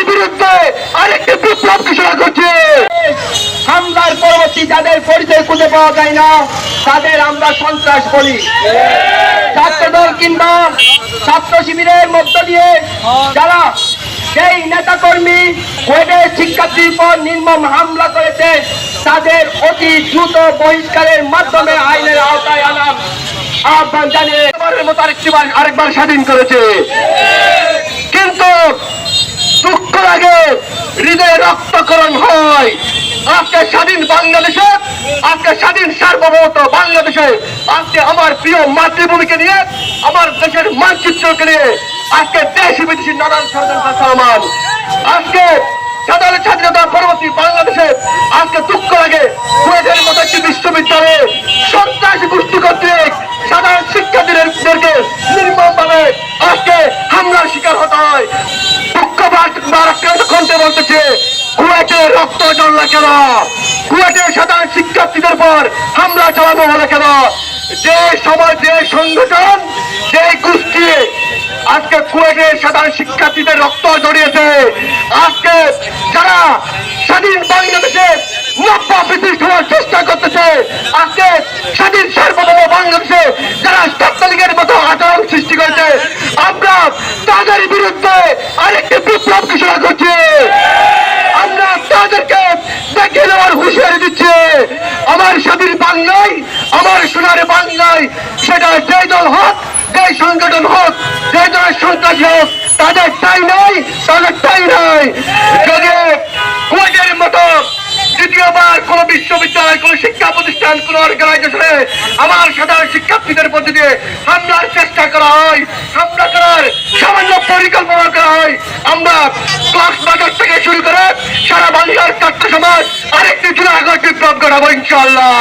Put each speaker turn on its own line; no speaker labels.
তাদের বিরুদ্ধে আরেকটি বিপ্লব ঘোষণা করছে।
হামলার পরবর্তী যাদের পরিচয় খুঁজে পাওয়া যায় না, তাদের আমরা সন্ত্রাস বলি। ছাত্রদল কিংবা ছাত্র শিবিরের মধ্য দিয়ে যারা সেই নেতা কর্মী কোয়েডের শিক্ষার্থীর উপর নির্মম হামলা করেছে, তাদের অতি দ্রুত বহিষ্কারের মাধ্যমে আইনের আওতায় আনার আহ্বান জানিয়ে
আরেকবার স্বাধীন করেছে কিন্তু দুঃখ লাগে হৃদয়ে রক্তকরণ হয় আজকে স্বাধীন বাংলাদেশে, আজকে স্বাধীন সার্বভৌমত বাংলাদেশে, আজকে আমার প্রিয় মাতৃভূমিকে নিয়ে, আমার দেশের মানচিত্রকে নিয়ে আজকে দেশি বিদেশি নানান ষড়যন্ত্র আজকে সাধারণ স্বাধীনতা পরবর্তী বাংলাদেশে, আজকে দুঃখ লাগে মতো একটি কুয়েটে শিক্ষার্থীদের পর হামলা চালানো হলো কেন? যে সমাজ, যে সংগঠন, যে গোষ্ঠী আজকে কুয়েটের সাধারণ শিক্ষার্থীদের রক্ত জড়িয়েছে আজকে যারা স্বাধীন বাংলাদেশে নব্য প্রতিষ্ঠ হওয়ার চেষ্টা করতেছে আজকে স্বাধীন সার্বভৌম বাংলাদেশে যারা ছাত্রলীগের মতো আচরণ সৃষ্টি করেছে আমরা তাদের বিরুদ্ধে আরেকটি বিপ্লব ঘোষণা করছি আমরা তাদেরকে দেখে নেওয়ার হুঁশিয়ারি দিচ্ছি আমার স্বাধীন বাংলায়, আমার সোনার বাংলায়, সেটা যে দল হোক যে সংগঠন হোক যে দলের সন্ত্রাসী হোক, তাদের টাই নাই, তাদের টাই নাই। যদি কুয়েটের মতো দ্বিতীয়বার কোন বিশ্ববিদ্যালয়, কোন শিক্ষা প্রতিষ্ঠান, কোন অর্গানাইজেশনে আমার সাধারণ শিক্ষার্থীদের মধ্যে দিয়ে হামলার চেষ্টা করা হয়, হামলা করার সামান্য পরিকল্পনা করা হয় শুরু করে